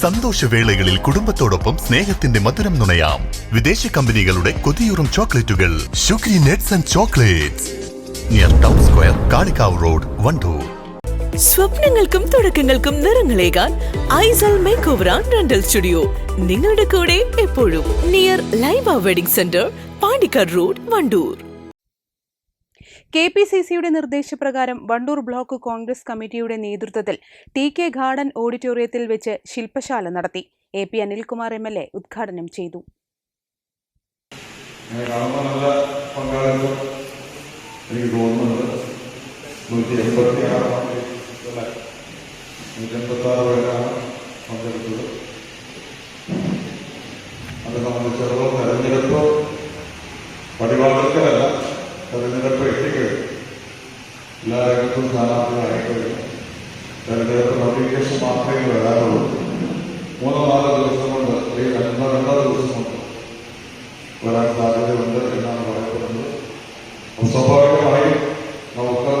സന്തോഷവേളകളിൽ കുടുംബത്തോടൊപ്പം സ്നേഹത്തിന്റെ മധുരം നുണയാം. വിദേശ കമ്പനികളുടെ കൊതിയൂറും ചോക്ലേറ്റുകൾ. Sugary nets and chocolates. Near town square Kalikavu road Wandoor. സ്വപ്നങ്ങൾക്കും തുടക്കങ്ങൾക്കും നിറങ്ങളേകാൻ Aisal makeover and rental studio. നിങ്ങളുടെ കൂടെ എപ്പോഴും near Laiba wedding centre Pandikkad road Wandoor. K P C സിയുടെ നിർദ്ദേശപ്രകാരം വണ്ടൂർ ബ്ലോക്ക് കോൺഗ്രസ് കമ്മിറ്റിയുടെ നേതൃത്വത്തിൽ ടി കെ ഗാർഡൻ ഓഡിറ്റോറിയത്തിൽ വെച്ച് ശില്പശാല നടത്തി. A P Anilkumar M L A ഉദ്ഘാടനം ചെയ്തു. എനിക്ക് തോന്നുന്നത് നൂറ്റി എൺപത്തി അത് സംബന്ധിച്ചിടത്തോളം തെരഞ്ഞെടുപ്പ് എല്ലാ രംഗത്തും സ്ഥാനാർത്ഥികളായി കഴിഞ്ഞു തെരഞ്ഞെടുപ്പ് നോട്ടിഫിക്കേഷൻ മാത്രമേ വരാറുള്ളൂ. മൂന്നോ നാലോ ദിവസം കൊണ്ട് അല്ലെങ്കിൽ രണ്ടോ രണ്ടോ ദിവസം കൊണ്ട് വരാൻ സാധ്യതയുണ്ട് എന്നാണ് പറയപ്പെടുന്നത്. സ്വാഭാവികമായും നമുക്ക്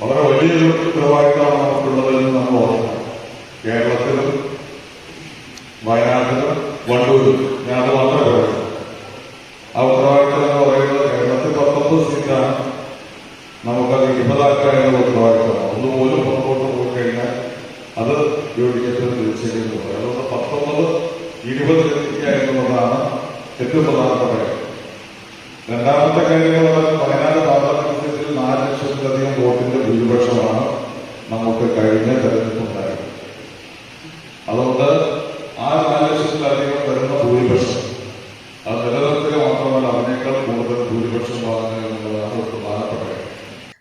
വളരെ വലിയൊരു ഉത്തരവാദിത്തമാണ് നമുക്കുള്ളതെന്ന് നമ്മൾ ഓർക്കണം. കേരളത്തിലും വയനാട്ടിലും വണ്ടൂരും ഞാൻ അത് മാത്രമേ പറയുള്ളൂ ആ യോഗ്യത്തിൽ തിരിച്ചറിയുന്നത് അതുകൊണ്ട് പത്തൊമ്പത് ഇരുപതിലെത്തിക്കുക എന്നുള്ളതാണ് ഏറ്റവും പ്രധാനപ്പെട്ട കാര്യം രണ്ടാമത്തെ കാര്യം എന്ന് പറഞ്ഞാൽ വയനാട് പാർലമെന്റ് നാല് ലക്ഷത്തിലധികം വോട്ടിന്റെ ഭൂരിപക്ഷമാണ് നമുക്ക് കഴിഞ്ഞ തെരഞ്ഞെടുപ്പുണ്ടായത് അതുകൊണ്ട്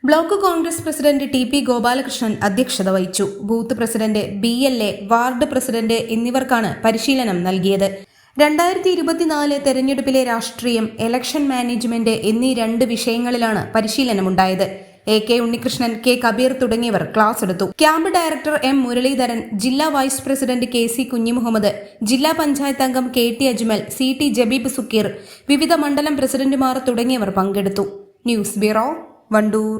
block Congress president T P Gopalakrishnan അധ്യക്ഷത വഹിച്ചു. Booth president B L A ward president എന്നിവർക്കാണ് പരിശീലനം നൽകിയത്. രണ്ടായിരത്തി ഇരുപത്തിനാല് തെരഞ്ഞെടുപ്പിലെ രാഷ്ട്രീയം ഇലക്ഷൻ മാനേജ്മെന്റ് എന്നീ രണ്ട് വിഷയങ്ങളിലാണ് പരിശീലനമുണ്ടായത്. A K Unnikrishnan K Kabeer തുടങ്ങിയവർ ക്ലാസ് എടുത്തു. ക്യാമ്പ് ഡയറക്ടർ എം മുരളീധരൻ ജില്ലാ vice president K C Kunhimuhammed ജില്ലാ പഞ്ചായത്ത് അംഗം K T Ajmal C T Jabeeb Sukkeer വിവിധ മണ്ഡലം പ്രസിഡന്റുമാർ തുടങ്ങിയവർ പങ്കെടുത്തു. News bureau Wandoor.